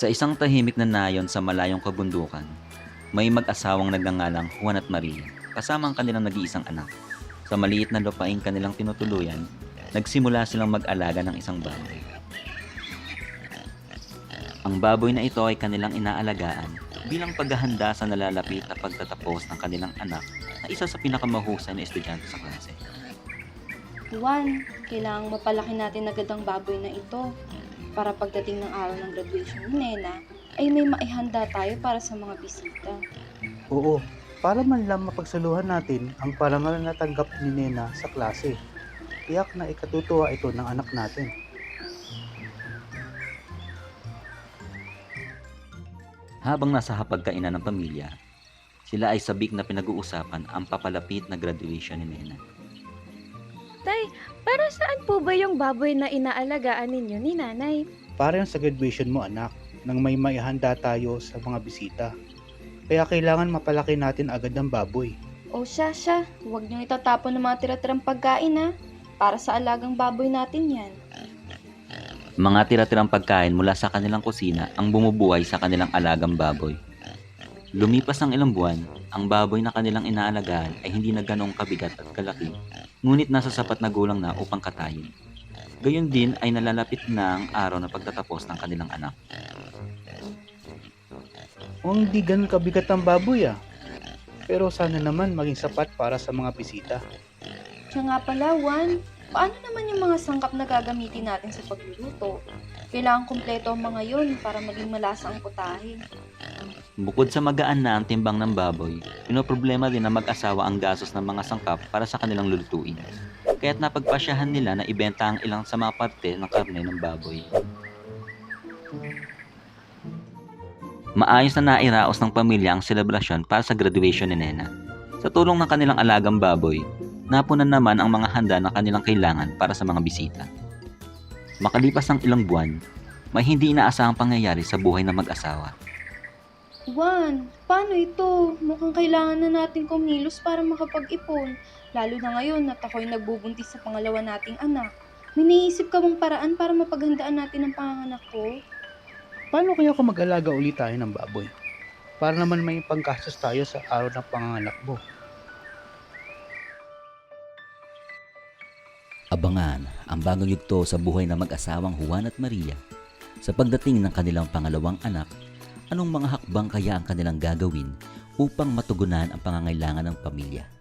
Sa isang tahimik na nayon sa malayong kabundukan, may mag-asawang nagngangalang Juan at Maria, kasama ang kanilang nag-iisang anak. Sa maliit na lupain kanilang tinutuluyan, nagsimula silang mag-alaga ng isang baboy. Ang baboy na ito ay kanilang inaalagaan bilang paghahanda sa nalalapit na pagtatapos ng kanilang anak na isa sa pinakamahusay na estudyante sa klase. Juan, kailangang mapalaki natin agad ang baboy na ito para pagdating ng araw ng graduation ni Nena ay may maihanda tayo para sa mga bisita. Oo, para man lang mapagsaluhan natin ang parangal na natanggap ni Nena sa klase. Tiyak na ikatutuwa ito ng anak natin. Habang nasa hapagkainan ng pamilya, sila ay sabik na pinag-uusapan ang papalapit na graduation ni Nena. Tay, para saan po ba yung baboy na inaalagaan ninyo ni nanay? Para yung sa graduation mo anak, nang may maihanda tayo sa mga bisita. Kaya kailangan mapalaki natin agad ang baboy. O siya siya, huwag niyong itatapon ng mga tira-tirang pagkain ha. Para sa alagang baboy natin yan. Mga tira-tirang pagkain mula sa kanilang kusina ang bumubuhay sa kanilang alagang baboy. Lumipas ang ilang buwan, ang baboy na kanilang inaalagaan ay hindi na ganong kabigat at kalaki, ngunit nasa sapat na gulang na upang katayin. Gayon din ay nalalapit na ang araw na pagtatapos ng kanilang anak. O hindi ganun kabigat ang baboy ah. Pero sana naman maging sapat para sa mga bisita. Siya nga pala, Juan, paano naman yung mga sangkap na gagamitin natin sa pagluluto? Kailangan kumpleto ang mga yun para maging malasa ang putahe. Bukod sa magaan na ang timbang ng baboy, pinoproblema din ng mag-asawa ang gastos ng mga sangkap para sa kanilang lulutuin. Kaya't napagpasyahan nila na ibenta ang ilang sa mga parte ng karne ng baboy. Maayos na nairaos ng pamilya ang selebrasyon para sa graduation ni Nena. Sa tulong ng kanilang alagang baboy, napunan naman ang mga handa na kanilang kailangan para sa mga bisita. Makalipas ang ilang buwan, may hindi inaasahang pangyayari sa buhay ng mag-asawa. Juan, paano ito? Mukhang kailangan na natin kumilos para makapag-ipon. Lalo na ngayon at ako'y nagbubuntis sa pangalawa nating anak. May naisip ka bang paraan para mapaghandaan natin ang panganganak ko? Paano kaya kung mag-alaga ulit tayo ng baboy? Para naman may panggastos tayo sa araw ng panganganak mo. Abangan ang bagong yugto sa buhay ng mag-asawang Juan at Maria. Sa pagdating ng kanilang pangalawang anak, anong mga hakbang kaya ang kanilang gagawin upang matugunan ang pangangailangan ng pamilya?